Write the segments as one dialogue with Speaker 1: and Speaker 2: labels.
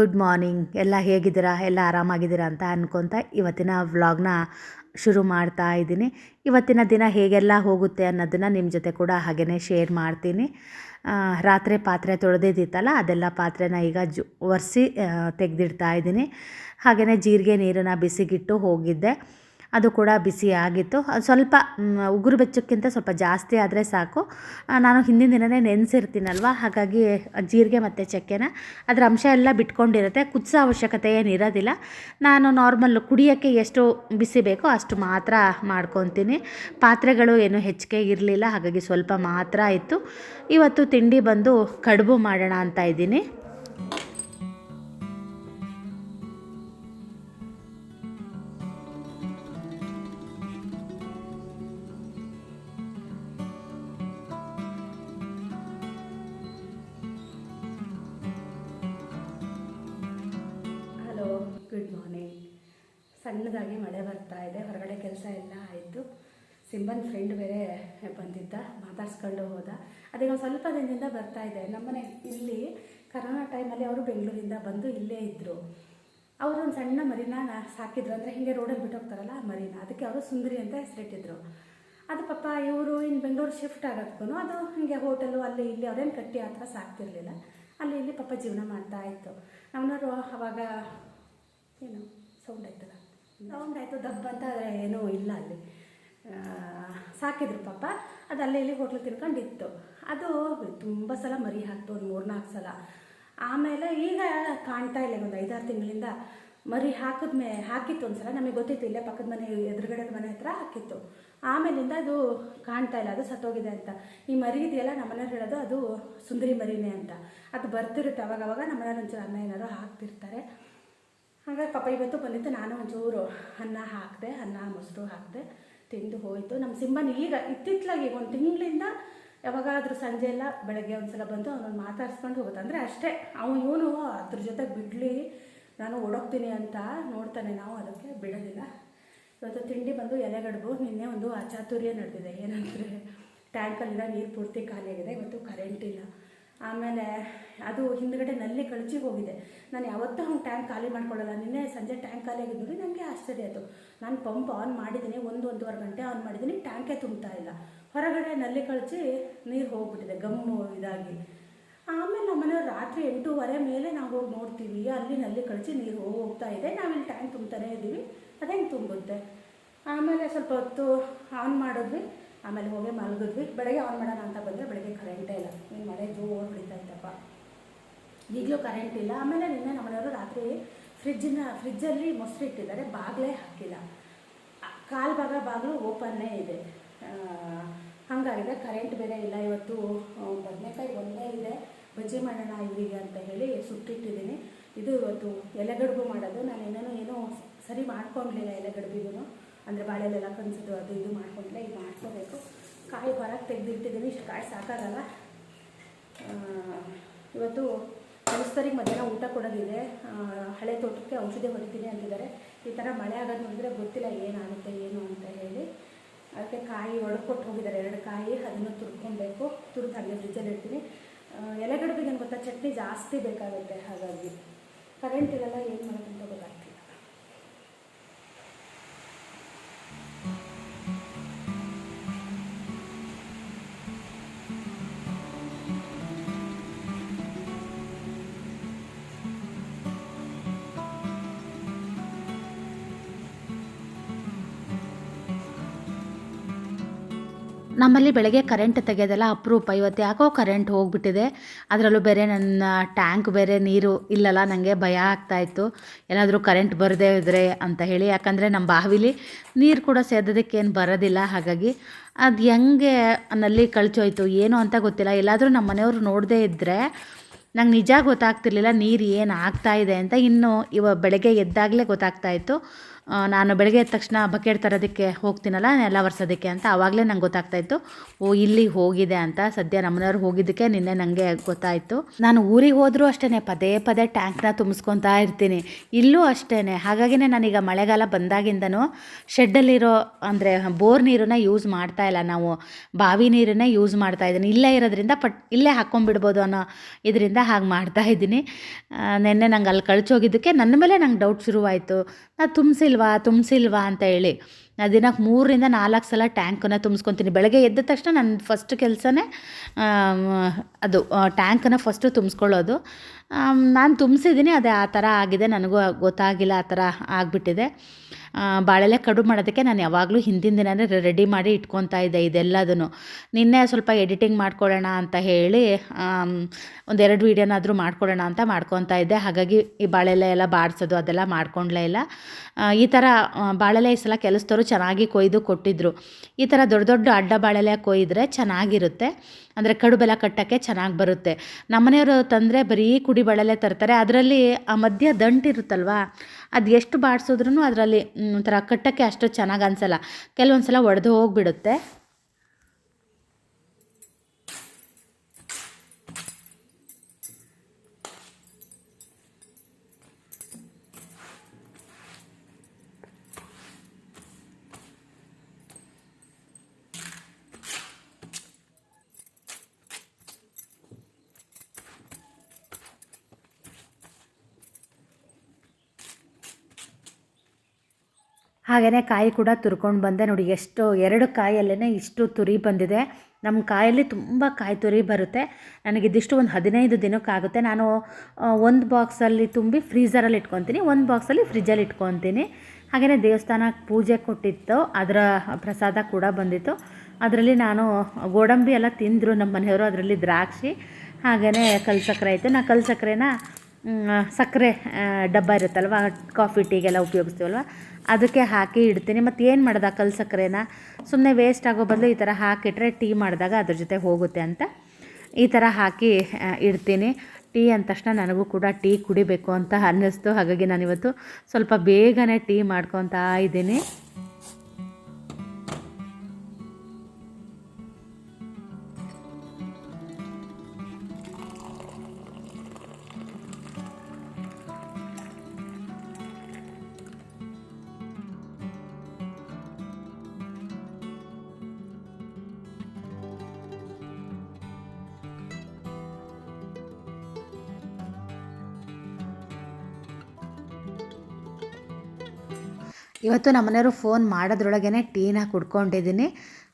Speaker 1: Good morning ಎಲ್ಲ ಹೇಗಿದ್ದೀರಾ? ಎಲ್ಲ ಆರಾಮಾಗಿದ್ದೀರಾ ಅಂತ ಅಂದ್ಕೊತ ಇವತ್ತಿನ ವ್ಲಾಗ್ನ ಶುರು ಮಾಡ್ತಾ ಇದ್ದೀನಿ. ಇವತ್ತಿನ ದಿನ ಹೇಗೆಲ್ಲ ಹೋಗುತ್ತೆ ಅನ್ನೋದನ್ನು ನಿಮ್ಮ ಜೊತೆ ಕೂಡ ಹಾಗೆಯೇ ಶೇರ್ ಮಾಡ್ತೀನಿ. ರಾತ್ರಿ ಪಾತ್ರೆ ತೊಳೆದಿದ್ದಿತ್ತಲ್ಲ, ಅದೆಲ್ಲ ಪಾತ್ರೆನ ಈಗ ಜು, ಒರೆಸಿ ತೆಗೆದಿಡ್ತಾ ಇದ್ದೀನಿ. ಹಾಗೆಯೇ ಜೀರಿಗೆ, ನೀರನ್ನು ಬಿಸಿಗಿಟ್ಟು ಹೋಗಿದ್ದೆ. ಅದು ಕೂಡ ಬಿಸಿ ಆಗಿತ್ತು. ಸ್ವಲ್ಪ ಉಗುರು ಬೆಚ್ಚಕ್ಕಿಂತ ಸ್ವಲ್ಪ ಜಾಸ್ತಿ ಆದರೆ ಸಾಕು. ನಾನು ಹಿಂದಿನ ದಿನವೇ ನೆನೆಸಿರ್ತೀನಲ್ವ? ಹಾಗಾಗಿ ಜೀರಿಗೆ ಮತ್ತು ಚಕ್ಕೆನ ಅದರ ಅಂಶ ಎಲ್ಲ ಬಿಟ್ಕೊಂಡಿರುತ್ತೆ. ಕುದಿಸೋ ಅವಶ್ಯಕತೆ ಏನಿರೋದಿಲ್ಲ ನಾನು ನಾರ್ಮಲ್ ಕುಡಿಯೋಕ್ಕೆ ಎಷ್ಟು ಬಿಸಿ ಬೇಕೋ ಅಷ್ಟು ಮಾತ್ರ ಮಾಡ್ಕೊತೀನಿ. ಪಾತ್ರೆಗಳು ಏನು ಹೆಚ್ಚಿಗೆ ಇರಲಿಲ್ಲ, ಹಾಗಾಗಿ ಸ್ವಲ್ಪ ಮಾತ್ರ ಇತ್ತು. ಇವತ್ತು ತಿಂಡಿ ಬಂದು ಕಡುಬು ಮಾಡೋಣ ಅಂತ ಇದ್ದೀನಿ.
Speaker 2: ಸಣ್ಣದಾಗಿ ಮಳೆ ಬರ್ತಾ ಇದೆ. ಹೊರಗಡೆ ಕೆಲಸ ಎಲ್ಲ ಆಯಿತು. ಸಿಂಬನ್ ಫ್ರೆಂಡ್ ಬೇರೆ ಬಂದಿದ್ದ, ಮಾತಾಡ್ಸ್ಕೊಂಡು ಹೋದ. ಅದೇ ಸ್ವಲ್ಪ ದಿನದಿಂದ ಬರ್ತಾ ಇದೆ ನಮ್ಮನೆ ಇಲ್ಲಿ ಕರೋನಾ ಟೈಮಲ್ಲಿ ಅವರು ಬೆಂಗಳೂರಿಂದ ಬಂದು ಇಲ್ಲೇ ಇದ್ದರು ಅವರು ಒಂದು ಸಣ್ಣ ಮರಿನ ಸಾಕಿದ್ರು. ಅಂದರೆ ಹೀಗೆ ರೋಡಲ್ಲಿ ಬಿಟ್ಟೋಗ್ತಾರಲ್ಲ ಆ ಮರಿನ. ಅದಕ್ಕೆ ಅವರು ಸುಂದರಿ ಅಂತ ಹೆಸರಿಟ್ಟಿದ್ರು. ಅದು ಪಾಪ ಇವರು ಇನ್ನು ಬೆಂಗಳೂರು ಶಿಫ್ಟ್ ಆಗೋದಕ್ಕೂ ಅದು ಹೀಗೆ ಹೋಟೆಲು ಅಲ್ಲಿ ಇಲ್ಲಿ ಅವರೇನು ಕಟ್ಟಿ ಆ ಥರ ಸಾಕ್ತಿರ್ಲಿಲ್ಲ. ಅಲ್ಲಿ ಇಲ್ಲಿ ಪಾಪ ಜೀವನ ಮಾಡ್ತಾ ಇತ್ತು. ನಮ್ಮನವರು ಅವಾಗ ಏನು ಸೌಂಡ್ ಆಯ್ತಲ್ಲ? ಸೌಂಡ್ ಆಯಿತು, ದಬ್ಬ ಅಂತ ಏನೂ ಇಲ್ಲ ಅಲ್ಲಿ. ಸಾಕಿದ್ರು ಪಾಪ. ಅದು ಅಲ್ಲೇ ಇಲ್ಲಿ ಹೋಟ್ಲು ತಿನ್ಕೊಂಡಿತ್ತು. ಅದು ತುಂಬ ಸಲ ಮರಿ ಹಾಕ್ತು, ಒಂದು ಮೂರ್ನಾಲ್ಕು ಸಲ. ಆಮೇಲೆ ಈಗ ಕಾಣ್ತಾ ಇಲ್ಲ ಒಂದು ಐದಾರು ತಿಂಗಳಿಂದ ಮರಿ ಹಾಕಿದ್ಮೇ ಹಾಕಿತ್ತು ಒಂದು ಸಲ ನಮಗೆ ಗೊತ್ತಿತ್ತು, ಇಲ್ಲೇ ಪಕ್ಕದ ಮನೆ, ಎದುರುಗಡೆ ಮನೆ ಹತ್ರ ಹಾಕಿತ್ತು. ಆಮೇಲಿಂದ ಅದು ಕಾಣ್ತಾ ಇಲ್ಲ, ಅದು ಸತ್ತೋಗಿದೆ ಅಂತ. ಈ ಮರಿ ಇದೆಯಲ್ಲ, ನಮ್ಮನೆಯವ್ರು ಹೇಳೋದು ಅದು ಸುಂದರಿ ಮರಿನೇ ಅಂತ. ಅದು ಬರ್ತಿರುತ್ತೆ, ಅವಾಗವಾಗ ಅವಾಗ ನಮ್ಮನೆಯವ್ರು ಒಂಚೂರು ಅನ್ನ ಏನಾದ್ರು ಹಾಕ್ತಿರ್ತಾರೆ. ಹಾಗಾಗಿ ಪಾಪ ಇವತ್ತು ಬಂದಿತ್ತು ನಾನು ಒಂಚೂರು ಅನ್ನ ಹಾಕಿದೆ, ಅನ್ನ ಮೊಸರು ಹಾಕಿದೆ, ತಿಂದು ಹೋಯಿತು. ನಮ್ಮ ಸಿಂಬನ್ ಈಗ ಇತ್ತಿತ್ತಲಾಗಿ ಒಂದು ತಿಂಗಳಿಂದ ಯಾವಾಗಾದರೂ ಸಂಜೆ ಎಲ್ಲ ಬೆಳಗ್ಗೆ ಒಂದ್ಸಲ ಬಂದು ಅವನನ್ನು ಮಾತಾಡ್ಸ್ಕೊಂಡು ಹೋಗುತ್ತೆ. ಅಂದರೆ ಅಷ್ಟೇ, ಅವನು ಇವನು ಅದ್ರ ಜೊತೆ ಬಿಡಲಿ, ನಾನು ಓಡೋಗ್ತೀನಿ ಅಂತ ನೋಡ್ತಾನೆ ನಾವು, ಅದಕ್ಕೆ ಬಿಡೋದಿಲ್ಲ. ಇವತ್ತು ತಿಂಡಿ ಬಂದು ಎಲೆಗಡುಬು, ನಿನ್ನೆ ಒಂದು ಅಚಾತುರ್ಯ ನಡೆದಿದೆ. ಏನಂದರೆ, ಟ್ಯಾಂಕಲ್ಲಿರೋ ನೀರು ಪೂರ್ತಿ ಖಾಲಿಯಾಗಿದೆ. ಇವತ್ತು ಕರೆಂಟ್ ಇಲ್ಲ. ಆಮೇಲೆ ಅದು ಹಿಂದ್ಗಡೆ ನಲ್ಲಿ ಕಳಚಿ ಹೋಗಿದೆ. ನಾನು ಯಾವತ್ತೂ ಅವ್ನು ಟ್ಯಾಂಕ್ ಖಾಲಿ ಮಾಡ್ಕೊಳ್ಳಲ್ಲ ನಿನ್ನೆ ಸಂಜೆ ಟ್ಯಾಂಕ್ ಖಾಲಿ ಆಗಿದ್ದು ನನಗೆ ಆಶ್ಚರ್ಯ ಆಯಿತು. ನಾನು ಪಂಪ್ ಆನ್ ಮಾಡಿದ್ದೀನಿ ಒಂದು ಒಂದೂವರೆ ಗಂಟೆ ಆನ್ ಮಾಡಿದ್ದೀನಿ ಟ್ಯಾಂಕೇ ತುಂಬ್ತಾ ಇಲ್ಲ. ಹೊರಗಡೆ ನಲ್ಲಿ ಕಳಚಿ ನೀರು ಹೋಗ್ಬಿಟ್ಟಿದೆ ಗಮ್ಮು ಇದಾಗಿ. ಆಮೇಲೆ ನಮ್ಮ ಮನೆಯವ್ರು ರಾತ್ರಿ ಎಂಟೂವರೆ ಮೇಲೆ ನಾವು ಹೋಗಿ ನೋಡ್ತೀವಿ. ಅಲ್ಲಿ ನಲ್ಲಿ ಕಳಚಿ ನೀರು ಹೋಗ್ತಾ ಇದೆ. ನಾವಿಲ್ಲಿ ಟ್ಯಾಂಕ್ ತುಂಬ್ತಾನೆ ಇದ್ದೀವಿ ಅದೇ ತುಂಬುತ್ತೆ ಆಮೇಲೆ ಸ್ವಲ್ಪ ಹೊತ್ತು ಆನ್ ಮಾಡಿದ್ವಿ. ಆಮೇಲೆ ಹೋಗಿ ಮಲಗಿದ್ವಿ ಬೆಳಗ್ಗೆ ಆನ್ ಮಾಡೋಣ ಅಂತ ಬಂದರೆ ಬೆಳಗ್ಗೆ ಕರೆಂಟೇ ಇಲ್ಲ. ನೀನು ಮಳೆ ಜೋರು ಹೊಡಿತಾ ಇತ್ತಪ್ಪ ಈಗಲೂ ಕರೆಂಟ್ ಇಲ್ಲ. ಆಮೇಲೆ ನಿನ್ನೆ ನಮ್ಮನೆಯವರು ರಾತ್ರಿ ಫ್ರಿಜ್ಜಿನ ಫ್ರಿಜ್ಜಲ್ಲಿ ಮೊಸರು ಇಟ್ಟಿದ್ದಾರೆ. ಬಾಗಿಲೇ ಹಾಕಿಲ್ಲ. ಕಾಲು ಭಾಗ ಬಾಗಿಲು ಓಪನ್ನೇ ಇದೆ. ಹಾಗಾಗಿದೆ. ಕರೆಂಟ್ ಬೇರೆ ಇಲ್ಲ. ಇವತ್ತು ಬದನೆಕಾಯಿ ಒಂದೇ ಇದೆ. ಬಜ್ಜಿ ಮಾಡೋಣ ಇವರಿಗೆ ಅಂತ ಹೇಳಿ ಸುಟ್ಟಿಟ್ಟಿದ್ದೀನಿ. ಇದು ಇವತ್ತು ಎಲೆಗಡುಬು ಮಾಡೋದು. ನಾನು ಇನ್ನೇನು ಏನೂ ಸರಿ ಮಾಡ್ಕೊಂಡಿಲ್ಲ ಎಲೆಗಡುಬಿಗೂ ಅಂದರೆ ಬಾಳೆಲೆಲ್ಲ ಕನ್ಸೋದು ಅದು ಇದು ಮಾಡ್ಕೊಂಡ್ರೆ ಇದು ಮಾಡ್ಕೋಬೇಕು. ಕಾಯಿ ಹೊರಗೆ ತೆಗೆದಿಟ್ಟಿದ್ದೀನಿ ಇಷ್ಟು ಕಾಯಿ ಸಾಕಾಗಲ್ಲ. ಇವತ್ತು ಕೆಲಸದವ್ರಿಗೆ ಮಧ್ಯಾಹ್ನ ಊಟ ಕೊಡೋದಿದೆ. ಹಳೆ ತೋಟಕ್ಕೆ ಔಷಧಿ ಹೊಡಿತೀನಿ ಅಂತಿದ್ದಾರೆ. ಈ ಥರ ಮಳೆ ಆಗೋದು ನೋಡಿದ್ರೆ ಗೊತ್ತಿಲ್ಲ ಏನಾಗುತ್ತೆ, ಏನು ಅಂತ ಹೇಳಿ. ಅದಕ್ಕೆ ಕಾಯಿ ಒಡ್ಕೊಟ್ಟು ಹೋಗಿದ್ದಾರೆ. ಎರಡು ಕಾಯಿ, ಅದನ್ನು ತುರ್ಕೊಬೇಕು. ತುರ್ದು ಹಾಗೆ ಫ್ರಿಜ್ಜಲ್ಲಿ ಇಡ್ತೀನಿ. ಎಲೆಗಡೆ ಏನು ಗೊತ್ತಾ? ಚಟ್ನಿ ಜಾಸ್ತಿ ಬೇಕಾಗುತ್ತೆ ಹಾಗಾಗಿ. ಕರೆಂಟ್ ಇರಲ್ಲ, ಏನು ಮಾಡೋದಂತ ಗೊತ್ತಾಗ್ತಿಲ್ಲ
Speaker 1: ನಮ್ಮಲ್ಲಿ ಬೆಳಗ್ಗೆ ಕರೆಂಟ್ ತೆಗೆಯೋದೆಲ್ಲ ಅಪರೂಪ. ಇವತ್ತು ಯಾಕೋ ಕರೆಂಟ್ ಹೋಗ್ಬಿಟ್ಟಿದೆ. ಅದರಲ್ಲೂ ಬೇರೆ ನನ್ನ ಟ್ಯಾಂಕ್ ಬೇರೆ ನೀರು ಇಲ್ಲಲ್ಲ ನನಗೆ ಭಯ ಆಗ್ತಾಯಿತ್ತು ಏನಾದರೂ ಕರೆಂಟ್ ಬರದೇ ಇದ್ರೆ ಅಂತ ಹೇಳಿ. ಯಾಕಂದರೆ ನಮ್ಮ ಬಾವಿಲಿ ನೀರು ಕೂಡ ಸೇದೋದಕ್ಕೇನು ಬರೋದಿಲ್ಲ. ಹಾಗಾಗಿ ಅದು ಹೆಂಗೆ ನಲ್ಲಿ ಕಳಚೋಯ್ತು, ಏನು ಅಂತ ಗೊತ್ತಿಲ್ಲ. ಎಲ್ಲಾದರೂ ನಮ್ಮ ಮನೆಯವರು ನೋಡದೇ ಇದ್ದರೆ ನಂಗೆ ನಿಜ ಗೊತ್ತಾಗ್ತಿರ್ಲಿಲ್ಲ, ನೀರು ಏನು ಆಗ್ತಾ ಇದೆ ಅಂತ. ಇನ್ನು ಇವ ಬೆಳಗ್ಗೆ ಎದ್ದಾಗಲೇ ಗೊತ್ತಾಗ್ತಾ ಇತ್ತು. ನಾನು ಬೆಳಗ್ಗೆ ಎದ್ದ ತಕ್ಷಣ ಬಕೆಟ್ ತರೋದಕ್ಕೆ ಹೋಗ್ತೀನಲ್ಲ, ನೆಲ ಒರೆಸೋದಕ್ಕೆ ಅಂತ ಆವಾಗಲೇ ನಂಗೆ ಗೊತ್ತಾಗ್ತಾ ಇತ್ತು. ಓ, ಇಲ್ಲಿ ಹೋಗಿದೆ ಅಂತ. ಸದ್ಯ ನಮ್ಮನೆಯವ್ರು ಹೋಗಿದ್ದಕ್ಕೆ ನಿನ್ನೆ ನನಗೆ ಗೊತ್ತಾಯಿತು. ನಾನು ಊರಿಗೆ ಹೋದರೂ ಅಷ್ಟೇ ಪದೇ ಪದೇ ಟ್ಯಾಂಕ್ನ ತುಂಬಿಸ್ಕೊತಾ ಇರ್ತೀನಿ. ಇಲ್ಲೂ ಅಷ್ಟೇ ಹಾಗಾಗಿನೇ ನಾನೀಗ ಮಳೆಗಾಲ ಬಂದಾಗಿಂದನೂ ಶೆಡ್ಡಲ್ಲಿರೋ, ಅಂದರೆ ಬೋರ್ ನೀರನ್ನ ಯೂಸ್ ಮಾಡ್ತಾ ಇಲ್ಲ ನಾವು. ಬಾವಿ ನೀರನ್ನೇ ಯೂಸ್ ಮಾಡ್ತಾ ಇದ್ದೀನಿ. ಇಲ್ಲೇ ಇರೋದ್ರಿಂದ ಪಟ್, ಇಲ್ಲೇ ಹಾಕ್ಕೊಂಡ್ಬಿಡ್ಬೋದು ಅನ್ನೋ ಇದರಿಂದ ಹಾಗೆ ಮಾಡ್ತಾ ಇದ್ದೀನಿ. ನಿನ್ನೆ ನಂಗೆ ಅಲ್ಲಿ ಕಳ್ಚೋಗಿದ್ದಕ್ಕೆ ನನ್ನ ಮೇಲೆ ನಂಗೆ ಡೌಟ್ ಶುರುವಾಯಿತು. ನಾನು ತುಂಬಿಸಿಲ್ವಾ ತುಂಬಿಸಿಲ್ವಾ ಅಂತ ಹೇಳಿ. ನಾ ದಿನಕ್ಕೆ ಮೂರರಿಂದ ನಾಲ್ಕು ಸಲ ಟ್ಯಾಂಕನ್ನು ತುಂಬಿಸ್ಕೊತೀನಿ. ಬೆಳಗ್ಗೆ ಎದ್ದ ತಕ್ಷಣ ನನ್ನ ಫಸ್ಟ್ ಕೆಲಸನೇ ಅದು ಟ್ಯಾಂಕನ್ನು ಫಸ್ಟು ತುಂಬಿಸ್ಕೊಳ್ಳೋದು. ನಾನು ತುಂಬಿಸಿದ್ದೀನಿ, ಅದೇ ಆ ಥರ ಆಗಿದೆ. ನನಗೂ ಗೊತ್ತಾಗಿಲ್ಲ, ಆ ಥರ ಆಗಿಬಿಟ್ಟಿದೆ. ಬಾಳೆಲೆ ಕಡುಬು ಮಾಡೋದಕ್ಕೆ ನಾನು ಯಾವಾಗಲೂ ಹಿಂದಿನ ದಿನನೇ ರೆಡಿ ಮಾಡಿ ಇಟ್ಕೊತಾ ಇದ್ದೆ ಇದೆಲ್ಲದನ್ನು. ನಿನ್ನೆ ಸ್ವಲ್ಪ ಎಡಿಟಿಂಗ್ ಮಾಡ್ಕೊಳ್ಳೋಣ ಅಂತ ಹೇಳಿ ಒಂದೆರಡು ವೀಡಿಯೋನಾದರೂ ಮಾಡ್ಕೊಳ್ಳೋಣ ಅಂತ ಮಾಡ್ಕೊತಾ ಇದ್ದೆ. ಹಾಗಾಗಿ ಈ ಬಾಳೆಲೆ ಎಲ್ಲ ಬಾಡಿಸೋದು ಅದೆಲ್ಲ ಮಾಡ್ಕೊಂಡ್ಲೇ ಇಲ್ಲ. ಈ ಥರ ಬಾಳೆಲೆ ಈ ಸಲ ಕೆಲಸದವರು ಚೆನ್ನಾಗಿ ಕೊಯ್ದು ಕೊಟ್ಟಿದ್ದರು ಈ ಥರ ದೊಡ್ಡ ದೊಡ್ಡ ಅಡ್ಡ ಬಾಳೆಲೆ ಕೊಯ್ದರೆ ಚೆನ್ನಾಗಿರುತ್ತೆ. ಅಂದರೆ ಕಡುಬೆಲ್ಲ ಕಟ್ಟೋಕ್ಕೆ ಚೆನ್ನಾಗಿ ಬರುತ್ತೆ. ನಮ್ಮನೆಯವರು ತಂದರೆ ಬರೀ ಕುಡಿ ಬಳಲೆ ತರ್ತಾರೆ. ಅದರಲ್ಲಿ ಆ ಮಧ್ಯ ದಂಟಿರುತ್ತಲ್ವಾ ಅದು ಎಷ್ಟು ಬಾಡಿಸಿದ್ರೂ ಅದರಲ್ಲಿ ಒಂಥರ ಕಟ್ಟೋಕ್ಕೆ ಅಷ್ಟು ಚೆನ್ನಾಗಿ ಅನಿಸಲ್ಲ. ಕೆಲವೊಂದು ಸಲ ಒಡೆದು ಹೋಗಿಬಿಡುತ್ತೆ. ಹಾಗೆಯೇ ಕಾಯಿ ಕೂಡ ತುರ್ಕೊಂಡು ಬಂದೆ. ನೋಡಿ, ಎಷ್ಟು, ಎರಡು ಕಾಯಲ್ಲೇ ಇಷ್ಟು ತುರಿ ಬಂದಿದೆ. ನಮ್ಮ ಕಾಯಲ್ಲಿ ತುಂಬ ಕಾಯಿ ತುರಿ ಬರುತ್ತೆ. ನನಗೆ ಇದಿಷ್ಟು ಒಂದು ಹದಿನೈದು ದಿನಕ್ಕಾಗುತ್ತೆ. ನಾನು ಒಂದು ಬಾಕ್ಸಲ್ಲಿ ತುಂಬಿ ಫ್ರೀಝರಲ್ಲಿ ಇಟ್ಕೊತೀನಿ. ಒಂದು ಬಾಕ್ಸಲ್ಲಿ ಫ್ರಿಜ್ಜಲ್ಲಿ ಇಟ್ಕೊತೀನಿ. ಹಾಗೆಯೇ ದೇವಸ್ಥಾನಕ್ಕೆ ಪೂಜೆ ಕೊಟ್ಟಿತ್ತು. ಅದರ ಪ್ರಸಾದ ಕೂಡ ಬಂದಿತ್ತು. ಅದರಲ್ಲಿ ನಾನು ಗೋಡಂಬಿ ಎಲ್ಲ ತಿಂದರು ನಮ್ಮ ಮನೆಯವರು. ಅದರಲ್ಲಿ ದ್ರಾಕ್ಷಿ ಹಾಗೆಯೇ ಕಲ್ ಸಕ್ಕರೆ ಆಯಿತು. ನಾ ಕಲ್ ಸಕ್ಕರೆನ ಸಕ್ಕರೆ ಡಬ್ಬ ಇರುತ್ತಲ್ವ? ಕಾಫಿ, ಟೀಗೆಲ್ಲ ಉಪಯೋಗಿಸ್ತೀವಲ್ವ? ಅದಕ್ಕೆ ಹಾಕಿ ಇಡ್ತೀನಿ. ಮತ್ತು ಏನು ಮಾಡ್ದೆ ಕಲ್ ಸಕ್ಕರೆನ ಸುಮ್ಮನೆ ವೇಸ್ಟ್ ಆಗೋ ಬದಲು ಈ ಥರ ಹಾಕಿಟ್ರೆ ಟೀ ಮಾಡಿದಾಗ ಅದ್ರ ಜೊತೆ ಹೋಗುತ್ತೆ ಅಂತ ಈ ಥರ ಹಾಕಿ ಇಡ್ತೀನಿ. ಟೀ ಅಂದ ತಕ್ಷಣ ನನಗೂ ಕೂಡ ಟೀ ಕುಡಿಬೇಕು ಅಂತ ಅನ್ನಿಸ್ತು. ಹಾಗಾಗಿ ನಾನಿವತ್ತು ಸ್ವಲ್ಪ ಬೇಗನೆ ಟೀ ಮಾಡ್ಕೊತಾ ಇದ್ದೀನಿ. ಇವತ್ತು ನಮ್ಮನೆಯವರು ಫೋನ್ ಮಾಡೋದ್ರೊಳಗೇ ಟೀನ ಕುಡ್ಕೊಂಡಿದ್ದೀನಿ.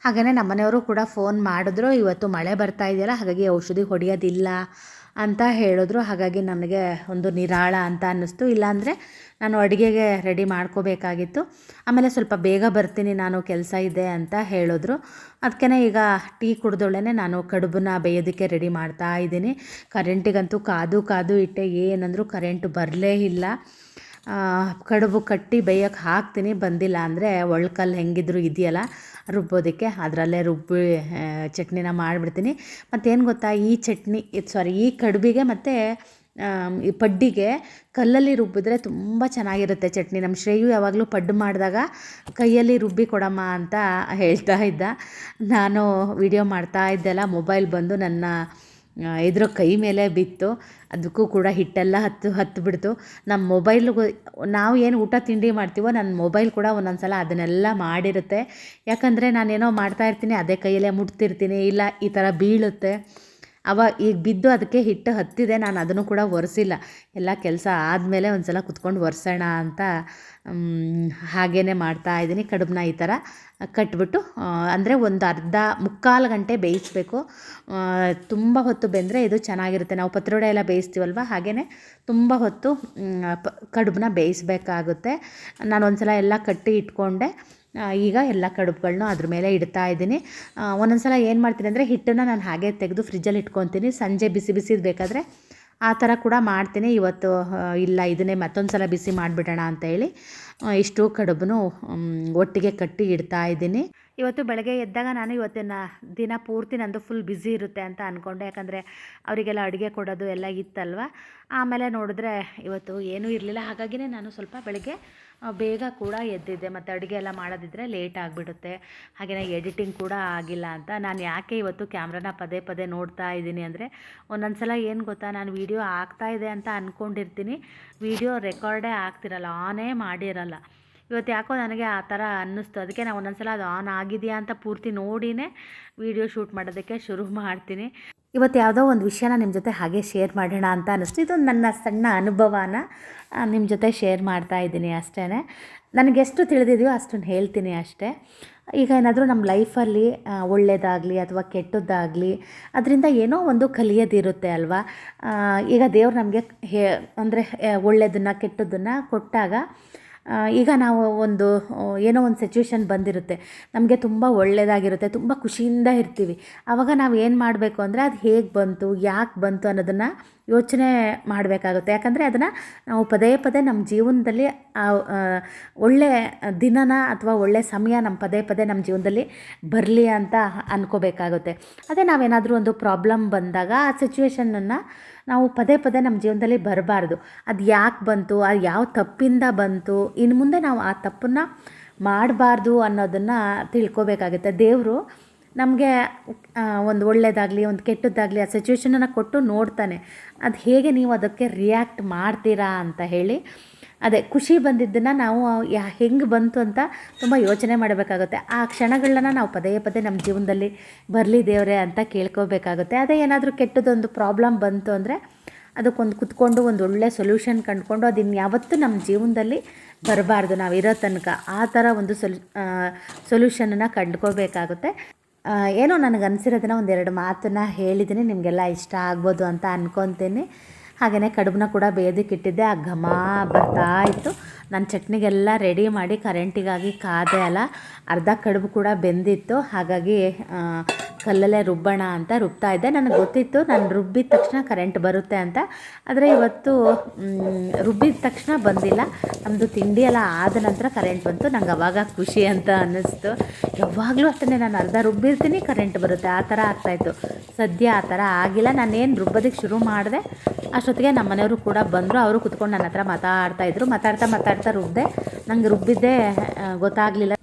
Speaker 1: ಹಾಗೆಯೇ ನಮ್ಮನೆಯವರು ಕೂಡ ಫೋನ್ ಮಾಡಿದ್ರು, ಇವತ್ತು ಮಳೆ ಬರ್ತಾ ಇದೆಯಲ್ಲ, ಹಾಗಾಗಿ ಔಷಧಿ ಹೊಡೆಯೋದಿಲ್ಲ ಅಂತ ಹೇಳಿದ್ರು. ಹಾಗಾಗಿ ನನಗೆ ಒಂದು ನಿರಾಳ ಅಂತ ಅನ್ನಿಸ್ತು. ಇಲ್ಲಾಂದರೆ ನಾನು ಅಡುಗೆಗೆ ರೆಡಿ ಮಾಡ್ಕೋಬೇಕಾಗಿತ್ತು. ಆಮೇಲೆ ಸ್ವಲ್ಪ ಬೇಗ ಬರ್ತೀನಿ, ನಾನು ಕೆಲಸ ಇದೆ ಅಂತ ಹೇಳಿದ್ರು. ಅದಕ್ಕೆ ಈಗ ಟೀ ಕುಡ್ದೊಳನೆ ನಾನು ಕಡುಬನ್ನ ಬೇಯೋದಕ್ಕೆ ರೆಡಿ ಮಾಡ್ತಾ ಇದ್ದೀನಿ. ಕರೆಂಟಿಗಂತೂ ಕಾದು ಕಾದು ಇಟ್ಟೆ, ಏನಂದರೂ ಕರೆಂಟ್ ಬರಲೇ ಇಲ್ಲ. ಕಡುಬು ಕಟ್ಟಿ ಬೇಯಕ್ಕೆ ಹಾಕ್ತೀನಿ, ಬಂದಿಲ್ಲ ಅಂದರೆ ಒಳ್ಕಲ್ಲು ಹೆಂಗಿದ್ರು ಇದೆಯಲ್ಲ, ರುಬ್ಬೋದಕ್ಕೆ ಅದರಲ್ಲೇ ರುಬ್ಬಿ ಚಟ್ನಿನ ಮಾಡಿಬಿಡ್ತೀನಿ. ಮತ್ತೇನು ಗೊತ್ತಾ, ಈ ಚಟ್ನಿ ಸಾರಿ ಈ ಕಡುಬಿಗೆ ಮತ್ತು ಈ ಪಡ್ಡಿಗೆ ಕಲ್ಲಲ್ಲಿ ರುಬ್ಬಿದ್ರೆ ತುಂಬ ಚೆನ್ನಾಗಿರುತ್ತೆ ಚಟ್ನಿ. ನಮ್ಮ ಶ್ರೇಯು ಯಾವಾಗಲೂ ಪಡ್ಡು ಮಾಡಿದಾಗ ಕೈಯಲ್ಲಿ ರುಬ್ಬಿ ಕೊಡಮ್ಮ ಅಂತ ಹೇಳ್ತಾ ಇದ್ದ. ನಾನು ವಿಡಿಯೋ ಮಾಡ್ತಾ ಇದ್ದೆಲ್ಲ ಮೊಬೈಲ್ ಬಂದು ನನ್ನ ಇದ್ರ ಕೈ ಮೇಲೆ ಬಿತ್ತು. ಅದಕ್ಕೂ ಕೂಡ ಹಿಟ್ಟೆಲ್ಲ ಹತ್ತು ಹತ್ತು ಬಿಡ್ತು. ನಮ್ಮ ಮೊಬೈಲ್ಗೂ ನಾವು ಏನು ಊಟ ತಿಂಡಿ ಮಾಡ್ತೀವೋ ನನ್ನ ಮೊಬೈಲ್ ಕೂಡ ಒಂದೊಂದು ಸಲ ಅದನ್ನೆಲ್ಲ ಮಾಡಿರುತ್ತೆ. ಯಾಕಂದರೆ ನಾನೇನೋ ಮಾಡ್ತಾಯಿರ್ತೀನಿ ಅದೇ ಕೈಯಲ್ಲೇ ಮುಟ್ತಿರ್ತೀನಿ, ಇಲ್ಲ ಈ ಥರ ಬೀಳುತ್ತೆ. ಅವ ಈಗ ಬಿದ್ದು ಅದಕ್ಕೆ ಹಿಟ್ಟು ಹತ್ತಿದೆ, ನಾನು ಅದನ್ನು ಕೂಡ ಒರೆಸಿಲ್ಲ. ಎಲ್ಲ ಕೆಲಸ ಆದಮೇಲೆ ಒಂದು ಸಲ ಕುತ್ಕೊಂಡು ಒರೆಸೋಣ ಅಂತ ಹಾಗೇ ಮಾಡ್ತಾ ಇದ್ದೀನಿ. ಕಡುಬನ್ನ ಈ ಥರ ಕಟ್ಬಿಟ್ಟು ಅಂದರೆ ಒಂದು ಅರ್ಧ ಮುಕ್ಕಾಲು ಗಂಟೆ ಬೇಯಿಸಬೇಕು. ತುಂಬ ಹೊತ್ತು ಬೆಂದರೆ ಇದು ಚೆನ್ನಾಗಿರುತ್ತೆ. ನಾವು ಪತ್ರೊಡೆ ಎಲ್ಲ ಬೇಯಿಸ್ತೀವಲ್ವ? ಹಾಗೇ ತುಂಬ ಹೊತ್ತು ಕಡುಬನ್ನ ಬೇಯಿಸಬೇಕಾಗುತ್ತೆ ನಾನು ಒಂದು ಸಲ ಎಲ್ಲ ಕಟ್ಟಿ ಇಟ್ಕೊಂಡೆ. ಈಗ ಎಲ್ಲ ಕಡುಬುಗಳನ್ನೂ ಅದ್ರ ಮೇಲೆ ಇಡ್ತಾ ಇದ್ದೀನಿ. ಒಂದೊಂದು ಸಲ ಏನು ಮಾಡ್ತೀನಿ ಅಂದರೆ ಹಿಟ್ಟನ್ನು ನಾನು ಹಾಗೆ ತೆಗೆದು ಫ್ರಿಜ್ಜಲ್ಲಿ ಇಟ್ಕೊತೀನಿ. ಸಂಜೆ ಬಿಸಿ ಬಿಸಿ ಬೇಕಾದರೆ ಆ ಥರ ಕೂಡ ಮಾಡ್ತೀನಿ. ಇವತ್ತು ಇಲ್ಲ, ಇದನ್ನೇ ಮತ್ತೊಂದು ಸಲ ಬಿಸಿ ಮಾಡಿಬಿಡೋಣ ಅಂತ ಹೇಳಿ. ಇಷ್ಟು ಕಡುಬನ್ನು ಒಟ್ಟಿಗೆ ಕಟ್ಟಿ ಇಡ್ತಾ ಇದ್ದೀನಿ. ಇವತ್ತು ಬೆಳಗ್ಗೆ ಎದ್ದಾಗ ನಾನು ಇವತ್ತಿನ ದಿನ ಪೂರ್ತಿ ನಂದು ಫುಲ್ ಬ್ಯುಸಿ ಇರುತ್ತೆ ಅಂತ ಅಂದ್ಕೊಂಡೆ ಯಾಕಂದರೆ ಅವರಿಗೆಲ್ಲ ಅಡುಗೆ ಕೊಡೋದು ಎಲ್ಲ ಇತ್ತಲ್ವ? ಆಮೇಲೆ ನೋಡಿದ್ರೆ ಇವತ್ತು ಏನೂ ಇರಲಿಲ್ಲ. ಹಾಗಾಗಿನೇ ನಾನು ಸ್ವಲ್ಪ ಬೆಳಗ್ಗೆ ಬೇಗ ಕೂಡ ಎದ್ದಿದ್ದೆ. ಮತ್ತು ಅಡುಗೆ ಎಲ್ಲ ಮಾಡೋದಿದ್ರೆ ಲೇಟ್ ಆಗಿಬಿಡುತ್ತೆ. ಹಾಗೆಯೇ ಎಡಿಟಿಂಗ್ ಕೂಡ ಆಗಿಲ್ಲ ಅಂತ. ನಾನು ಯಾಕೆ ಇವತ್ತು ಕ್ಯಾಮ್ರಾನ ಪದೇ ಪದೇ ನೋಡ್ತಾ ಇದ್ದೀನಿ ಅಂದರೆ ಒಂದೊಂದು ಸಲ ಏನು ಗೊತ್ತಾ? ನಾನು ವೀಡಿಯೋ ಆಗ್ತಾ ಇದೆ ಅಂತ ಅಂದ್ಕೊಂಡಿರ್ತೀನಿ ವೀಡಿಯೋ ರೆಕಾರ್ಡೇ ಆಗ್ತಿರಲ್ಲ ಆನೇ ಮಾಡಿರಲ್ಲ. ಇವತ್ತು ಯಾಕೋ ನನಗೆ ಆ ಥರ ಅನ್ನಿಸ್ತು. ಅದಕ್ಕೆ ನಾನು ಒಂದೊಂದ್ಸಲ ಅದು ಆನ್ ಆಗಿದೆಯಾ ಅಂತ ಪೂರ್ತಿ ನೋಡಿನೇ ವೀಡಿಯೋ ಶೂಟ್ ಮಾಡೋದಕ್ಕೆ ಶುರು ಮಾಡ್ತೀನಿ. ಇವತ್ತು ಯಾವುದೋ ಒಂದು ವಿಷಯನ ನಿಮ್ಮ ಜೊತೆ ಹಾಗೆ ಶೇರ್ ಮಾಡೋಣ ಅಂತ ಅನ್ನಿಸ್ತು. ಇದು ನನ್ನ ಸಣ್ಣ ಅನುಭವನ ನಿಮ್ಮ ಜೊತೆ ಶೇರ್ ಮಾಡ್ತಾ ಇದ್ದೀನಿ ಅಷ್ಟೇ ನನಗೆ ಎಷ್ಟು ತಿಳಿದಿದೆಯೋ ಅಷ್ಟನ್ನು ಹೇಳ್ತೀನಿ ಅಷ್ಟೇ. ಈಗ ಏನಾದರೂ ನಮ್ಮ ಲೈಫಲ್ಲಿ ಒಳ್ಳೆಯದಾಗಲಿ ಅಥವಾ ಕೆಟ್ಟದ್ದಾಗಲಿ, ಅದರಿಂದ ಏನೋ ಒಂದು ಕಲಿಯೋದಿರುತ್ತೆ ಅಲ್ವಾ? ಈಗ ದೇವ್ರು ನಮಗೆ ಹೇ, ಅಂದರೆ ಒಳ್ಳೆಯದನ್ನು ಕೆಟ್ಟದನ್ನು ಕೊಟ್ಟಾಗ ಈಗ ನಾವು ಒಂದು ಏನೋ ಒಂದು ಸಿಚುವೇಶನ್ ಬಂದಿರುತ್ತೆ. ನಮಗೆ ತುಂಬ ಒಳ್ಳೆಯದಾಗಿರುತ್ತೆ ತುಂಬ ಖುಷಿಯಿಂದ ಇರ್ತೀವಿ. ಆವಾಗ ನಾವು ಏನು ಮಾಡಬೇಕು ಅಂದರೆ, ಅದು ಹೇಗೆ ಬಂತು, ಯಾಕೆ ಬಂತು ಅನ್ನೋದನ್ನು ಯೋಚನೆ ಮಾಡಬೇಕಾಗುತ್ತೆ. ಯಾಕಂದರೆ ಅದನ್ನು ನಾವು ಪದೇ ಪದೇ ನಮ್ಮ ಜೀವನದಲ್ಲಿ ಒಳ್ಳೆ ದಿನನ ಅಥವಾ ಒಳ್ಳೆ ಸಮಯ ನಮ್ಮ ಪದೇ ಪದೇ ನಮ್ಮ ಜೀವನದಲ್ಲಿ ಬರಲಿ ಅಂತ ಅಂದ್ಕೋಬೇಕಾಗುತ್ತೆ ಅದೇ ನಾವೇನಾದರೂ ಒಂದು ಪ್ರಾಬ್ಲಮ್ ಬಂದಾಗ ಆ ಸಿಚುವೇಶನನ್ನು ನಾವು ಪದೇ ಪದೇ ನಮ್ಮ ಜೀವನದಲ್ಲಿ ಬರಬಾರ್ದು. ಅದು ಯಾಕೆ ಬಂತು, ಅದು ಯಾವ ತಪ್ಪಿಂದ ಬಂತು ಇನ್ನು ಮುಂದೆ ನಾವು ಆ ತಪ್ಪನ್ನು ಮಾಡಬಾರ್ದು ಅನ್ನೋದನ್ನು ತಿಳ್ಕೊಬೇಕಾಗುತ್ತೆ. ದೇವರು ನಮಗೆ ಒಂದು ಒಳ್ಳೆಯದಾಗಲಿ ಒಂದು ಕೆಟ್ಟದ್ದಾಗಲಿ ಆ ಸಿಚುವೇಶನನ್ನು ಕೊಟ್ಟು ನೋಡ್ತಾನೆ. ಅದು ಹೇಗೆ ನೀವು ಅದಕ್ಕೆ ರಿಯಾಕ್ಟ್ ಮಾಡ್ತೀರಾ ಅಂತ ಹೇಳಿ, ಅದೇ ಖುಷಿ ಬಂದಿದ್ದನ್ನು ನಾವು ಯಾ, ಹೆಂಗೆ ಬಂತು ಅಂತ ತುಂಬ ಯೋಚನೆ ಮಾಡಬೇಕಾಗುತ್ತೆ. ಆ ಕ್ಷಣಗಳನ್ನ ನಾವು ಪದೇ ಪದೇ ನಮ್ಮ ಜೀವನದಲ್ಲಿ ಬರಲಿ ದೇವರೇ ಅಂತ ಕೇಳ್ಕೋಬೇಕಾಗುತ್ತೆ. ಅದೇ ಏನಾದರೂ ಕೆಟ್ಟದೊಂದು ಪ್ರಾಬ್ಲಮ್ ಬಂತು ಅಂದರೆ, ಅದಕ್ಕೊಂದು ಕುತ್ಕೊಂಡು ಒಂದು ಒಳ್ಳೆ ಸೊಲ್ಯೂಷನ್ ಕಂಡುಕೊಂಡು ಅದು ಇನ್ಯಾವತ್ತೂ ನಮ್ಮ ಜೀವನದಲ್ಲಿ ಬರಬಾರ್ದು. ನಾವು ಇರೋ ತನಕ ಆ ಥರ ಒಂದು ಸೊಲ್ ಸೊಲ್ಯೂಷನನ್ನು ಕಂಡುಕೋಬೇಕಾಗುತ್ತೆ. ಏನೋ ನನಗೆ ಅನಿಸಿರೋದನ್ನ ಒಂದೆರಡು ಮಾತನ್ನು ಹೇಳಿದ್ದೀನಿ ನಿಮಗೆಲ್ಲ ಇಷ್ಟ ಆಗ್ಬೋದು ಅಂತ ಅನ್ಕೊತೀನಿ. ಹಾಗೆಯೇ ಕಡುಬನ್ನ ಕೂಡ ಬೇಯೋದಕ್ಕಿಟ್ಟಿದ್ದೆ. ಆ ಘಮ ಬರ್ತಾ ಇತ್ತು. ನಾನು ಚಟ್ನಿಗೆಲ್ಲ ರೆಡಿ ಮಾಡಿ ಕರೆಂಟಿಗಾಗಿ ಕಾದೆ ಅಲ್ಲ, ಅರ್ಧ ಕಡುಬು ಕೂಡ ಬೆಂದಿತ್ತು. ಹಾಗಾಗಿ ಕಲ್ಲಲ್ಲೇ ರುಬ್ಬೋಣ ಅಂತ ರುಬ್ತಾ ಇದ್ದೆ. ನನಗೆ ಗೊತ್ತಿತ್ತು ನಾನು ರುಬ್ಬಿದ ತಕ್ಷಣ ಕರೆಂಟ್ ಬರುತ್ತೆ ಅಂತ. ಆದರೆ ಇವತ್ತು ರುಬ್ಬಿದ ತಕ್ಷಣ ಬಂದಿಲ್ಲ. ನಮ್ಮದು ತಿಂಡಿ ಎಲ್ಲ ಆದ ನಂತರ ಕರೆಂಟ್ ಬಂತು. ನಂಗೆ ಅವಾಗ ಖುಷಿ ಅಂತ ಅನ್ನಿಸ್ತು. ಯಾವಾಗಲೂ ಅಷ್ಟೇ ನಾನು ಅರ್ಧ ರುಬ್ಬಿರ್ತೀನಿ ಕರೆಂಟ್ ಬರುತ್ತೆ. ಆ ಥರ ಆಗ್ತಾಯಿತ್ತು ಸದ್ಯ ಆ ಥರ ಆಗಿಲ್ಲ. ನಾನೇನು ರುಬ್ಬೋದಕ್ಕೆ ಶುರು ಮಾಡಿದೆ ಅಷ್ಟೊತ್ತಿಗೆ ನಮ್ಮ ಮನೆಯವರು ಕೂಡ ಬಂದರು. ಅವರು ಕುತ್ಕೊಂಡು ನನ್ನ ಹತ್ರ ಮಾತಾಡ್ತಾಯಿದ್ರು ಮಾತಾಡ್ತಾ ಮಾತಾಡ್ತಾ ರುಬ್ಬಿದೆ ನಂಗೆ ರುಬ್ಬಿದ್ದೇ ಗೊತ್ತಾಗಲಿಲ್ಲ.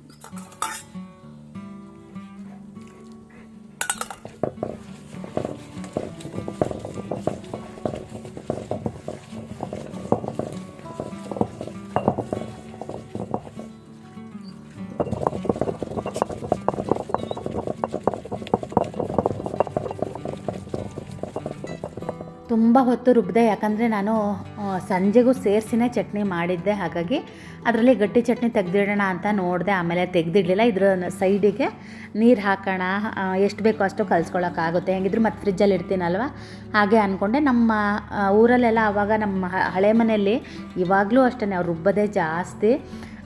Speaker 1: ತುಂಬ ಹೊತ್ತು ರುಬ್ಬಿದೆ ಯಾಕಂದರೆ ನಾನು ಸಂಜೆಗೂ ಸೇರಿಸಿನೇ ಚಟ್ನಿ ಮಾಡಿದ್ದೆ. ಹಾಗಾಗಿ ಅದರಲ್ಲಿ ಗಟ್ಟಿ ಚಟ್ನಿ ತೆಗೆದಿಡೋಣ ಅಂತ ನೋಡಿದೆ, ಆಮೇಲೆ ತೆಗೆದಿಡಲಿಲ್ಲ. ಇದ್ರ ಸೈಡಿಗೆ ನೀರು ಹಾಕೋಣ ಎಷ್ಟು ಬೇಕೋ ಅಷ್ಟು ಕಲ್ಸ್ಕೊಳ್ಳೋಕ್ಕಾಗುತ್ತೆ ಹೆಂಗಿದ್ರು ಮತ್ತೆ ಫ್ರಿಜ್ಜಲ್ಲಿ ಇಡ್ತೀನಲ್ವ ಹಾಗೆ ಅಂದ್ಕೊಂಡೆ ನಮ್ಮ ಊರಲ್ಲೆಲ್ಲ ಆವಾಗ ನಮ್ಮ ಹಳೆ ಮನೆಯಲ್ಲಿ ಇವಾಗಲೂ ಅಷ್ಟೇ ಅವ್ರು ರುಬ್ಬೋದೇ ಜಾಸ್ತಿ.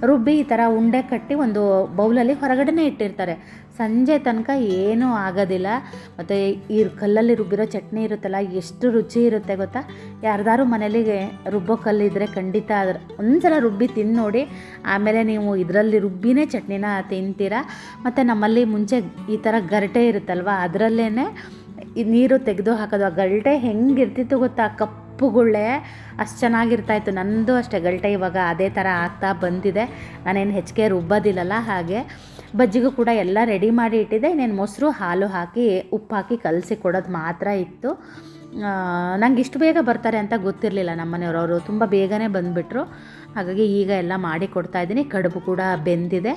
Speaker 1: ರುಬ್ಬಿ ಈ ಥರ ಉಂಡೆ ಕಟ್ಟಿ ಒಂದು ಬೌಲಲ್ಲಿ ಹೊರಗಡೆನೇ ಇಟ್ಟಿರ್ತಾರೆ. ಸಂಜೆ ತನಕ ಏನೂ ಆಗೋದಿಲ್ಲ. ಮತ್ತು ಈ ಕಲ್ಲಲ್ಲಿ ರುಬ್ಬಿರೋ ಚಟ್ನಿ ಇರುತ್ತಲ್ಲ, ಎಷ್ಟು ರುಚಿ ಇರುತ್ತೆ ಗೊತ್ತಾ? ಯಾರ್ದಾರು ಮನೇಲಿ ರುಬ್ಬೋ ಕಲ್ಲಿದ್ದರೆ ಖಂಡಿತ ಅದ್ರ ಒಂದ್ಸಲ ರುಬ್ಬಿ ತಿಂದು ನೋಡಿ ಆಮೇಲೆ ನೀವು ಇದರಲ್ಲಿ ರುಬ್ಬಿನೇ ಚಟ್ನಿನ ತಿಂತೀರಾ? ಮತ್ತು ನಮ್ಮಲ್ಲಿ ಮುಂಚೆ ಈ ಥರ ಗರಟೆ ಇರುತ್ತಲ್ವ ಅದರಲ್ಲೇ ನೀರು ತೆಗೆದು ಹಾಕೋದು. ಆ ಗಲ್ಟೆ ಹೆಂಗಿರ್ತಿತ್ತು ಗೊತ್ತಾ? ಕಪ್ಪುಗುಳ್ಳೆ ಅಷ್ಟು ಚೆನ್ನಾಗಿರ್ತಾಯಿತ್ತು. ನಂದು ಅಷ್ಟೇ ಗಲ್ಟೆ ಇವಾಗ ಅದೇ ಥರ ಆಗ್ತಾ ಬಂದಿದೆ. ನಾನೇನು ಹೆಚ್ಚಿಗೆ ರುಬ್ಬೋದಿಲ್ಲಲ್ಲ ಹಾಗೆ. ಬಜ್ಜಿಗೂ ಕೂಡ ಎಲ್ಲ ರೆಡಿ ಮಾಡಿ ಇಟ್ಟಿದ್ದೆ. ಇನ್ನೇನು ಮೊಸರು, ಹಾಲು ಹಾಕಿ, ಉಪ್ಪು ಹಾಕಿ ಕಲಸಿ ಕೊಡೋದು ಮಾತ್ರ ಇತ್ತು. ನಂಗೆ ಇಷ್ಟು ಬೇಗ ಬರ್ತಾರೆ ಅಂತ ಗೊತ್ತಿರಲಿಲ್ಲ ನಮ್ಮ ಮನೆಯವರು. ಅವರು ತುಂಬ ಬೇಗನೆ ಬಂದುಬಿಟ್ರು. ಹಾಗಾಗಿ ಈಗ ಎಲ್ಲ ಮಾಡಿ ಕೊಡ್ತಾ ಇದ್ದೀನಿ. ಕಡುಬು ಕೂಡ ಬೆಂದಿದೆ.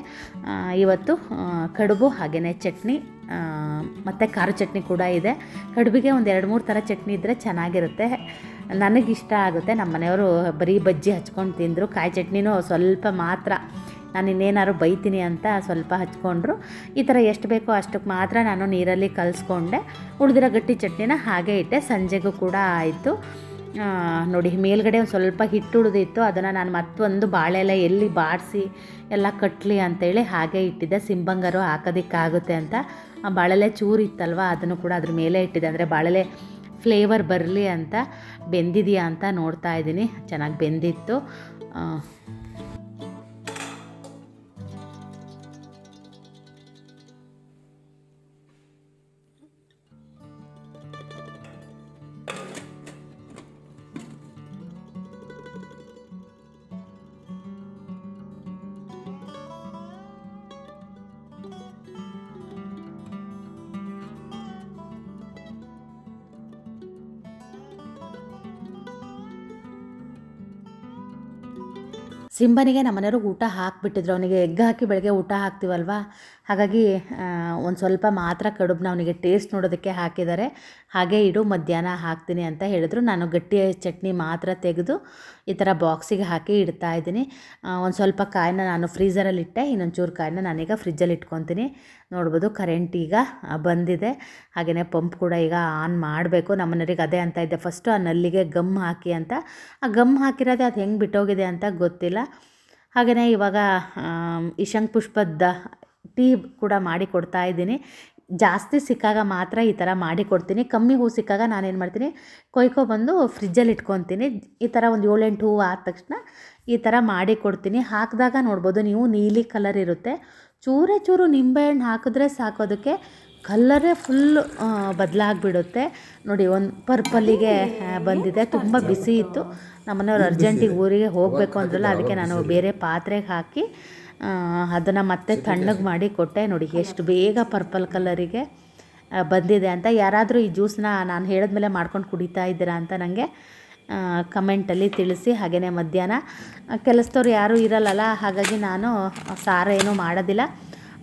Speaker 1: ಇವತ್ತು ಕಡುಬು ಹಾಗೆಯೇ ಚಟ್ನಿ ಮತ್ತು ಖಾರ ಚಟ್ನಿ ಕೂಡ ಇದೆ. ಕಡುಬಿಗೆ ಒಂದು ಎರಡು ಮೂರು ಥರ ಚಟ್ನಿ ಇದ್ದರೆ ಚೆನ್ನಾಗಿರುತ್ತೆ. ನನಗಿಷ್ಟ ಆಗುತ್ತೆ. ನಮ್ಮ ಮನೆಯವರು ಬರೀ ಬಜ್ಜಿ ಹಚ್ಕೊಂಡು ತಿಂದರು. ಕಾಯಿ ಚಟ್ನಿನೂ ಸ್ವಲ್ಪ ಮಾತ್ರ. ನಾನು ಇನ್ನೇನಾದ್ರು ಬೈತೀನಿ ಅಂತ ಸ್ವಲ್ಪ ಹಚ್ಕೊಂಡ್ರು, ಈ ಥರ ಎಷ್ಟು ಬೇಕೋ ಅಷ್ಟಕ್ಕೆ ಮಾತ್ರ ನಾನು ನೀರಲ್ಲಿ ಕಲಿಸ್ಕೊಂಡೆ. ಉಳಿದಿರೋ ಗಟ್ಟಿ ಚಟ್ನಿನ ಹಾಗೆ ಇಟ್ಟೆ, ಸಂಜೆಗೂ ಕೂಡ ಆಯಿತು. ನೋಡಿ, ಮೇಲ್ಗಡೆ ಒಂದು ಸ್ವಲ್ಪ ಹಿಟ್ಟು ಉಳಿದಿತ್ತು, ಅದನ್ನು ನಾನು ಮತ್ತೊಂದು ಬಾಳೆ ಎಲೆ ಎಲ್ಲಿ ಬಾಡಿಸಿ, ಎಲ್ಲ ಕಟ್ಟಲಿ ಅಂತೇಳಿ ಹಾಗೆ ಇಟ್ಟಿದ್ದೆ. ಸಿಂಬಂಗರು ಹಾಕೋದಿಕ್ಕಾಗುತ್ತೆ ಅಂತ. ಆ ಬಾಳೆಲೆ ಚೂರು ಇತ್ತಲ್ವ, ಅದನ್ನು ಕೂಡ ಅದ್ರ ಮೇಲೆ ಇಟ್ಟಿದ್ದೆ. ಅಂದರೆ ಬಾಳೆಲೆ ಫ್ಲೇವರ್ ಬರಲಿ ಅಂತ, ಬೆಂದಿದೆಯಾ ಅಂತ ನೋಡ್ತಾ ಇದ್ದೀನಿ. ಚೆನ್ನಾಗಿ ಬೆಂದಿತ್ತು. ಸಿಂಬನಿಗೆ ನಮ್ಮ ಮನೆಯವ್ರಿಗೆ ಊಟ ಹಾಕಿಬಿಟ್ಟಿದ್ರು. ಅವನಿಗೆ ಎಗ್ ಹಾಕಿ ಬೆಳಗ್ಗೆ ಊಟ ಹಾಕ್ತೀವಲ್ವ? ಹಾಗಾಗಿ ಒಂದು ಸ್ವಲ್ಪ ಮಾತ್ರ ಕಡುಬನ್ನ ಅವನಿಗೆ ಟೇಸ್ಟ್ ನೋಡೋದಕ್ಕೆ ಹಾಕಿದ್ದಾರೆ. ಹಾಗೆ ಇಡು, ಮಧ್ಯಾಹ್ನ ಹಾಕ್ತೀನಿ ಅಂತ ಹೇಳಿದ್ರು. ನಾನು ಗಟ್ಟಿ ಚಟ್ನಿ ಮಾತ್ರ ತೆಗೆದು ಈ ಥರ ಬಾಕ್ಸಿಗೆ ಹಾಕಿ ಇಡ್ತಾ ಇದ್ದೀನಿ. ಒಂದು ಸ್ವಲ್ಪ ಕಾಯನ್ನ ನಾನು ಫ್ರೀಝರಲ್ಲಿ ಇಟ್ಟೆ. ಇನ್ನೊಂದು ಚೂರು ಕಾಯಿನ ನಾನೀಗ ಫ್ರಿಜ್ಜಲ್ಲಿ ಇಟ್ಕೊತೀನಿ. ನೋಡ್ಬೋದು ಕರೆಂಟ್ ಈಗ ಬಂದಿದೆ. ಹಾಗೆಯೇ ಪಂಪ್ ಕೂಡ ಈಗ ಆನ್ ಮಾಡಬೇಕು. ನಮ್ಮನೆಯವ್ರಿಗೆ ಅದೇ ಅಂತ ಇದ್ದೆ ಫಸ್ಟು ಆ, ನಲ್ಲಿಗೆ ಗಮ್ ಹಾಕಿ ಅಂತ. ಆ, ಗಮ್ ಹಾಕಿರೋದೇ ಅದು ಹೆಂಗೆ ಬಿಟ್ಟೋಗಿದೆ ಅಂತ ಗೊತ್ತಿಲ್ಲ. ಹಾಗೆಯೇ ಇವಾಗ ಇಶಂಕ್ ಈ ಶಂಖುಪುಷ್ಪದ ಟೀ ಕೂಡ ಮಾಡಿ ಕೊಡ್ತಾ ಇದ್ದೀನಿ. ಜಾಸ್ತಿ ಸಿಕ್ಕಾಗ ಮಾತ್ರ ಈ ಥರ ಮಾಡಿ ಕೊಡ್ತೀನಿ. ಕಮ್ಮಿ ಹೂ ಸಿಕ್ಕಾಗ ನಾನೇನು ಮಾಡ್ತೀನಿ ಕೊಯ್ಕೊಬಂದು ಫ್ರಿಜ್ಜಲ್ಲಿ ಇಟ್ಕೊತೀನಿ. ಈ ಥರ ಒಂದು ಏಳೆಂಟು ಹೂವು ಆದ ತಕ್ಷಣ ಈ ಥರ ಮಾಡಿ ಕೊಡ್ತೀನಿ. ಹಾಕಿದಾಗ ನೋಡ್ಬೋದು, ನೀವು ನೀಲಿ ಕಲರ್ ಇರುತ್ತೆ. ಚೂರೇ ಚೂರು ನಿಂಬೆಹಣ್ಣು ಹಾಕಿದ್ರೆ ಸಾಕು. ಅದಕ್ಕೆ ಕಲ್ಲರೇ ಫುಲ್ಲು ಬದಲಾಗ್ಬಿಡುತ್ತೆ. ನೋಡಿ ಒಂದು ಪರ್ಪಲ್ಲಿಗೆ ಬಂದಿದೆ. ತುಂಬ ಬಿಸಿ ಇತ್ತು. ನಮ್ಮನೆಯವ್ರು ಅರ್ಜೆಂಟಿಗೆ ಊರಿಗೆ ಹೋಗಬೇಕು ಅಂದ್ರಲ್ಲ ಅದಕ್ಕೆ ನಾನು ಬೇರೆ ಪಾತ್ರೆಗೆ ಹಾಕಿ ಅದನ್ನು ಮತ್ತೆ ತಣ್ಣಗೆ ಮಾಡಿ ಕೊಟ್ಟೆ. ನೋಡಿ ಎಷ್ಟು ಬೇಗ ಪರ್ಪಲ್ ಕಲರಿಗೆ ಬಂದಿದೆ ಅಂತ. ಯಾರಾದರೂ ಈ ಜ್ಯೂಸನ್ನ ನಾನು ಹೇಳಿದ್ಮೇಲೆ ಮಾಡ್ಕೊಂಡು ಕುಡಿತಾ ಇದ್ದೀರಾ ಅಂತ ನನಗೆ ಕಮೆಂಟಲ್ಲಿ ತಿಳಿಸಿ. ಹಾಗೆಯೇ ಮಧ್ಯಾಹ್ನ. ಕೆಲಸದವ್ರು ಯಾರೂ ಇರಲ್ಲಲ್ಲ ಹಾಗಾಗಿ ನಾನು ಸಾರ ಏನೂ ಮಾಡೋದಿಲ್ಲ.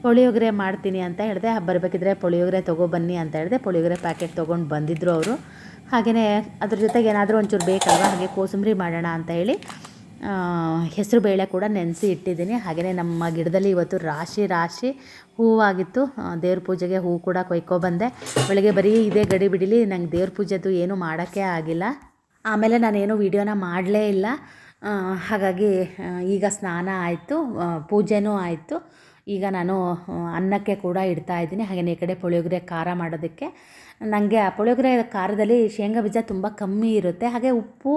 Speaker 1: ಪುಳಿಯೋಗರೆ ಮಾಡ್ತೀನಿ ಅಂತ ಹೇಳಿದೆ. ಬರಬೇಕಿದ್ರೆ ಪುಳಿಯೋಗರೆ ತೊಗೊಬನ್ನಿ ಅಂತ ಹೇಳಿದೆ. ಪುಳಿಯೋಗರೆ ಪ್ಯಾಕೆಟ್ ತೊಗೊಂಡು ಬಂದಿದ್ದರು ಅವರು. ಹಾಗೆಯೇ ಅದ್ರ ಜೊತೆಗೆ ಏನಾದರೂ ಒಂಚೂರು ಬೇಕಲ್ವ? ಹಾಗೆ ಕೋಸಂಬರಿ ಮಾಡೋಣ ಅಂತ ಹೇಳಿ ಹೆಸರು ಬೇಳೆ ಕೂಡ ನೆನೆಸಿ ಇಟ್ಟಿದ್ದೀನಿ. ಹಾಗೆಯೇ ನಮ್ಮ ಗಿಡದಲ್ಲಿ ಇವತ್ತು ರಾಶಿ ರಾಶಿ ಹೂವಾಗಿತ್ತು. ದೇವ್ರ ಪೂಜೆಗೆ ಹೂವು ಕೂಡ ಕೊಯ್ಕೊಬಂದೆ ಬೆಳಗ್ಗೆ ಬರೀ ಇದೇ ಗಡಿ ಬಿಡಿಲಿ. ನಂಗೆ ದೇವ್ರ ಪೂಜೆದು ಏನೂ ಮಾಡೋಕ್ಕೆ ಆಗಿಲ್ಲ. ಆಮೇಲೆ ನಾನೇನು ವೀಡಿಯೋನ ಮಾಡಲೇ ಇಲ್ಲ. ಹಾಗಾಗಿ ಈಗ ಸ್ನಾನ ಆಯಿತು. ಪೂಜೆನೂ ಆಯಿತು. ಈಗ ನಾನು ಅನ್ನಕ್ಕೆ ಕೂಡ ಇಡ್ತಾ ಇದ್ದೀನಿ. ಹಾಗೆಯೇ ಈ ಕಡೆ ಪುಳಿಯೋಗರೆ ಖಾರ ಮಾಡೋದಕ್ಕೆ. ನನಗೆ ಆ ಪುಳಿಯೋಗರೆ ಖಾರದಲ್ಲಿ ಶೇಂಗಾ ಬೀಜ ತುಂಬ ಕಮ್ಮಿ ಇರುತ್ತೆ. ಹಾಗೆ ಉಪ್ಪು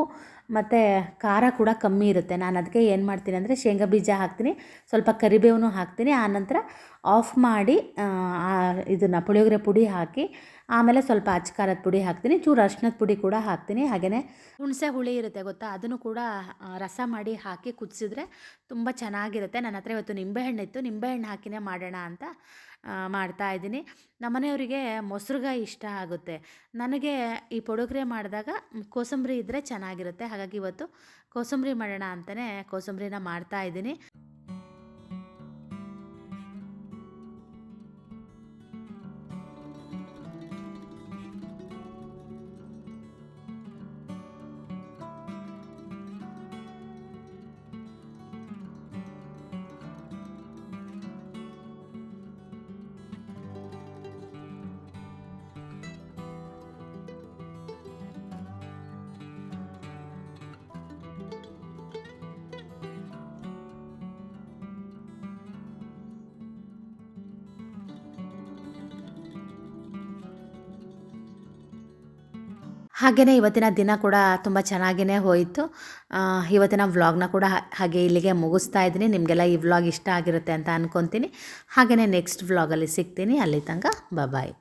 Speaker 1: ಮತ್ತು ಖಾರ ಕೂಡ ಕಮ್ಮಿ ಇರುತ್ತೆ. ನಾನು ಅದಕ್ಕೆ ಏನು ಮಾಡ್ತೀನಿ ಅಂದರೆ ಶೇಂಗಾ ಬೀಜ ಹಾಕ್ತೀನಿ. ಸ್ವಲ್ಪ ಕರಿಬೇವನ್ನು ಹಾಕ್ತೀನಿ. ಆನಂತರ ಆಫ್ ಮಾಡಿ ಇದನ್ನು ಪುಳಿಯೋಗರೆ ಪುಡಿ ಹಾಕಿ ಆಮೇಲೆ ಸ್ವಲ್ಪ ಅಚ್ಚಕಾರದ ಪುಡಿ ಹಾಕ್ತೀನಿ ಚೂರು ಅರ್ಶಿನದ ಪುಡಿ ಕೂಡ ಹಾಕ್ತೀನಿ ಹಾಗೆಯೇ ಹುಣಸೆ ಹುಳಿ ಇರುತ್ತೆ ಗೊತ್ತಾ, ಅದನ್ನು ಕೂಡ ರಸ ಮಾಡಿ ಹಾಕಿ ಕುದಿಸಿದ್ರೆ ತುಂಬ ಚೆನ್ನಾಗಿರುತ್ತೆ. ನನ್ನ ಹತ್ರ ಇವತ್ತು ನಿಂಬೆಹಣ್ಣು ಇತ್ತು, ನಿಂಬೆಹಣ್ಣು ಹಾಕಿನೇ ಮಾಡೋಣ ಅಂತ ಮಾಡ್ತಾ ಇದ್ದೀನಿ. ನಮ್ಮನೆಯವರಿಗೆ ಮೊಸರುಗಾಯಿ ಇಷ್ಟ ಆಗುತ್ತೆ. ನನಗೆ ಈ ಪೊಡುಗ್ರೆ ಮಾಡಿದಾಗ ಕೋಸಂಬರಿ ಇದ್ದರೆ ಚೆನ್ನಾಗಿರುತ್ತೆ, ಹಾಗಾಗಿ ಇವತ್ತು ಕೋಸಂಬರಿ ಮಾಡೋಣ ಅಂತಲೇ ಕೋಸಂಬರಿನ ಮಾಡ್ತಾ ಇದ್ದೀನಿ. ಹಾಗೆಯೇ ಇವತ್ತಿನ ದಿನ ಕೂಡ ತುಂಬ ಚೆನ್ನಾಗಿಯೇ ಹೋಯಿತು. ಇವತ್ತಿನ ವ್ಲಾಗ್ನ ಕೂಡ ಹಾಗೆ ಇಲ್ಲಿಗೆ ಮುಗಿಸ್ತಾ ಇದ್ದೀನಿ. ನಿಮಗೆಲ್ಲ ಈ ವ್ಲಾಗ್ ಇಷ್ಟ ಆಗಿರುತ್ತೆ ಅಂತ ಅಂದ್ಕೊತೀನಿ ಹಾಗೆಯೇ ನೆಕ್ಸ್ಟ್ ವ್ಲಾಗಲ್ಲಿ ಸಿಗ್ತೀನಿ. ಅಲ್ಲಿ ತನಕ ಬಾಯ್